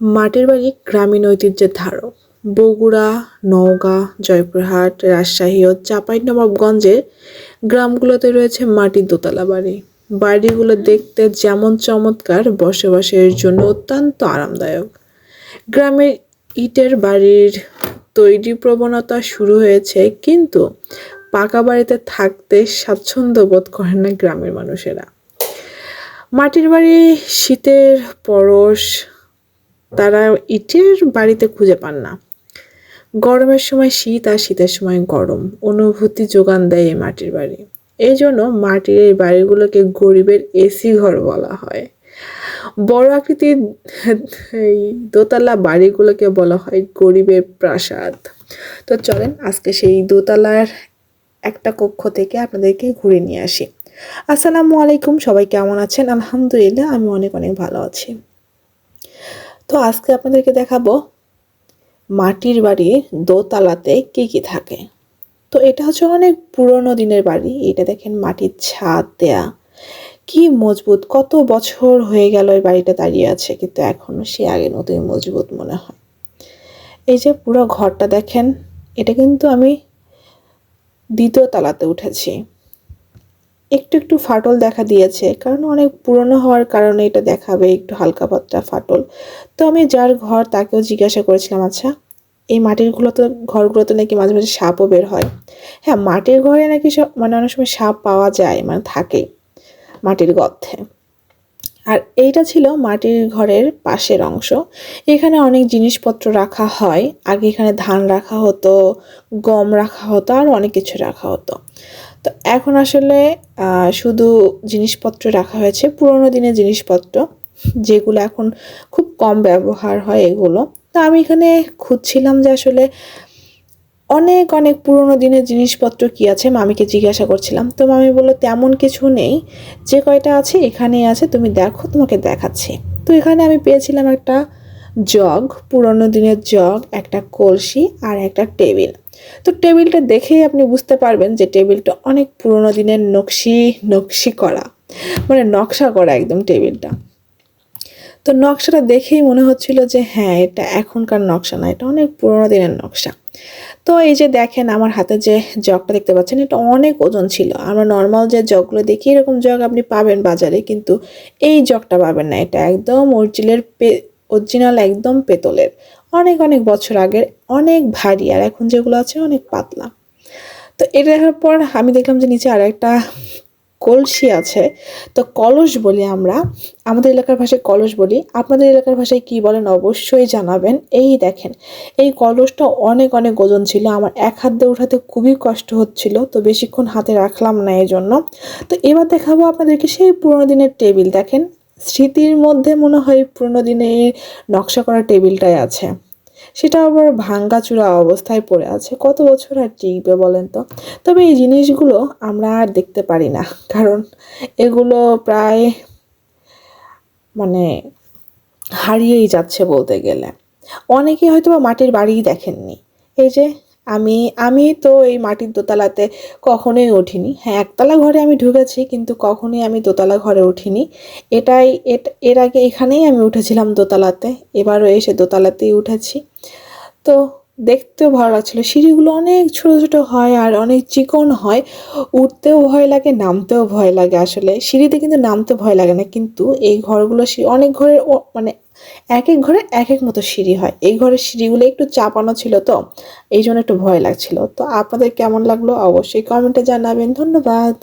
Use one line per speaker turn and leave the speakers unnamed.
মাটির বাড়ি গ্রামীণ ঐতিহ্যের ধারক। বগুড়া, নওগাঁ, জয়পুরহাট, রাজশাহী ও চাঁপাইনবাবগঞ্জের গ্রামগুলোতে রয়েছে মাটির দোতলা বাড়ি। বাড়িগুলো দেখতে যেমন চমৎকার, বসবাসের জন্য অত্যন্ত আরামদায়ক। গ্রামের ইটের বাড়ির তৈরি প্রবণতা শুরু হয়েছে, কিন্তু পাকা বাড়িতে থাকতে স্বাচ্ছন্দ্য বোধ করেন না গ্রামের মানুষেরা। মাটির বাড়ি, শীতের পরশ তারা ইটের বাড়িতে খুঁজে পান না। গরমের সময় শীত আর শীতের সময় গরম। অনুভূতি যোগান দেয় এই মাটির বাড়ি। এই জন্য মাটির এই বাড়িগুলোকে গরিবের এসি ঘর বলা হয়। বড় আকৃতির এই দোতলা বাড়িগুলোকে বলা হয় গরিবের প্রাসাদ। তো চলেন আজকে সেই দোতলার একটা কক্ষ থেকে আপনাদেরকে ঘুরে নিয়ে আসি। আসসালামু আলাইকুম, সবাই কেমন আছেন? আলহামদুলিল্লাহ, আমি অনেক অনেক ভালো আছি। তো আজকে আপনাদেরকে দেখাবো মাটির বাড়ির দোতলাতে কি কি থাকে। তো এটা হচ্ছে অনেক পুরনো দিনের বাড়ি। এটা দেখেন মাটির ছাদ দেয়া। কি মজবুত, কত বছর হয়ে গেল এই বাড়িটা দাঁড়িয়ে আছে, কিন্তু এখনও সে আগে মতোই মজবুত মনে হয়। এই যে পুরো ঘরটা দেখেন, এটা কিন্তু আমি দ্বিতীয় তলাতে উঠেছি। একটু একটু ফাটল দেখা দিয়েছে, কারণ অনেক পুরনো হওয়ার কারণে এটা দেখাবে একটু হালকা পাতলা ফাটল। তো আমি যার ঘর তাকেও জিজ্ঞাসা করেছিলাম আচ্ছা এই মাটির গুলোতে ঘরগুলোতে নাকি মাঝে মাঝে সাপও বের হয়? হ্যাঁ মাটির ঘরে নাকি সব মানে অনেক সময় সাপ পাওয়া যায় মানে থাকে মাটির গর্থে আর এইটা ছিল মাটির ঘরের পাশের অংশ। এখানে অনেক জিনিসপত্র রাখা হয়, আগে এখানে ধান রাখা হতো, গম রাখা হতো আর অনেক কিছু রাখা হতো। তো এখন আসলে শুধু জিনিসপত্র রাখা হয়েছে, পুরোনো দিনের জিনিসপত্র, যেগুলো এখন খুব কম ব্যবহার হয় এগুলো। তো আমি এখানে খুঁজছিলাম যে আসলে অনেক অনেক পুরনো দিনের জিনিসপত্র কি আছে, মামিকে জিজ্ঞাসা করছিলাম। তো মামি বলল, তেমন কিছু নেই। যে কয়টা আছে এখানেই আছে, তুমি দেখো, তোমাকে দেখাচ্ছি। তো এখানে আমি পেয়েছিলাম একটা জগ, পুরনো দিনের জগ, একটা কলসি আর একটা টেবিল। তো টেবিলটা দেখেই আপনি বুঝতে পারবেন যে টেবিলটা অনেক পুরনো দিনের নকশি নকশি করা। মানে নকশা করা একদম টেবিলটা। তো নকশাটা দেখেই মনে হচ্ছিল যে হ্যাঁ এটা এখনকার নকশা না, এটা অনেক পুরোনো দিনের নকশা। তো এই যে দেখেন আমার হাতে যে জগটা দেখতে পাচ্ছেন, এটা অনেক ওজন ছিল। আমরা নর্মাল যে জগগুলো দেখি, এরকম জগ আপনি পাবেন বাজারে, কিন্তু এই জগটা পাবেন না। এটা একদম অরিজিনাল পে অরিজিনাল একদম পেতলের। অনেক অনেক বছর আগের, অনেক ভারী, আর এখন যেগুলো আছে অনেক পাতলা। তো এটা দেখার পর আমি দেখলাম যে নিচে আর একটা কলসি আছে। তো কলস বলি আমরা, আমাদের এলাকার ভাষায় কলস বলি। আপনাদের এলাকার ভাষায় কি বলেন অবশ্যই জানাবেন। এই দেখেন, এই কলসটা অনেক অনেক ওজন ছিল। আমার এক হাত দিয়ে উঠাতে খুবই কষ্ট হচ্ছিল, তো বেশিক্ষণ হাতে রাখলাম না এই জন্য তো এবার দেখাবো আপনাদেরকে সেই পুরোনো দিনের টেবিল। দেখেন স্মৃতির মধ্যে মনে হয় পুরনো দিনে নকশা করা টেবিলটাই আছে। সেটা আবার ভাঙ্গাচূড়া অবস্থায় পড়ে আছে। কত বছর আর টিকবে বলেন তো? তবে এই জিনিসগুলো আমরা আর দেখতে পারি না। কারণ এগুলো প্রায় মানে হারিয়েই যাচ্ছে বলতে গেলে। অনেকে হয়তো বা মাটির বাড়িই দেখেননি। এই যে আমি আমি তো এই মাটির দোতলাতে কখনোই উঠিনি। হ্যাঁ একতলা ঘরে আমি ঢুকেছি, কিন্তু কখনোই আমি দোতলা ঘরে উঠিনি। এটাই এর আগে এখানেই আমি উঠেছিলাম দোতলাতে, এবারও এসে দোতলাতেই উঠেছি। তো দেখতেও ভালো লাগছিল, সিঁড়িগুলো অনেক ছোট ছোট হয় আর অনেক চিকন হয়। উঠতেও ভয় লাগে, নামতেও ভয় লাগে আসলে। সিঁড়িতে কিন্তু নামতে ভয় লাগে না, কিন্তু এই ঘরগুলো অনেক ঘরের মানে এক এক ঘরে এক এক মতো সিঁড়ি হয়। এই ঘরের সিঁড়িগুলো একটু চাপানো ছিল তো, এই জন্য একটু ভয় লাগছিল। তো আপনাদের কেমন লাগল অবশ্যই কমেন্টে জানাবেন। ধন্যবাদ।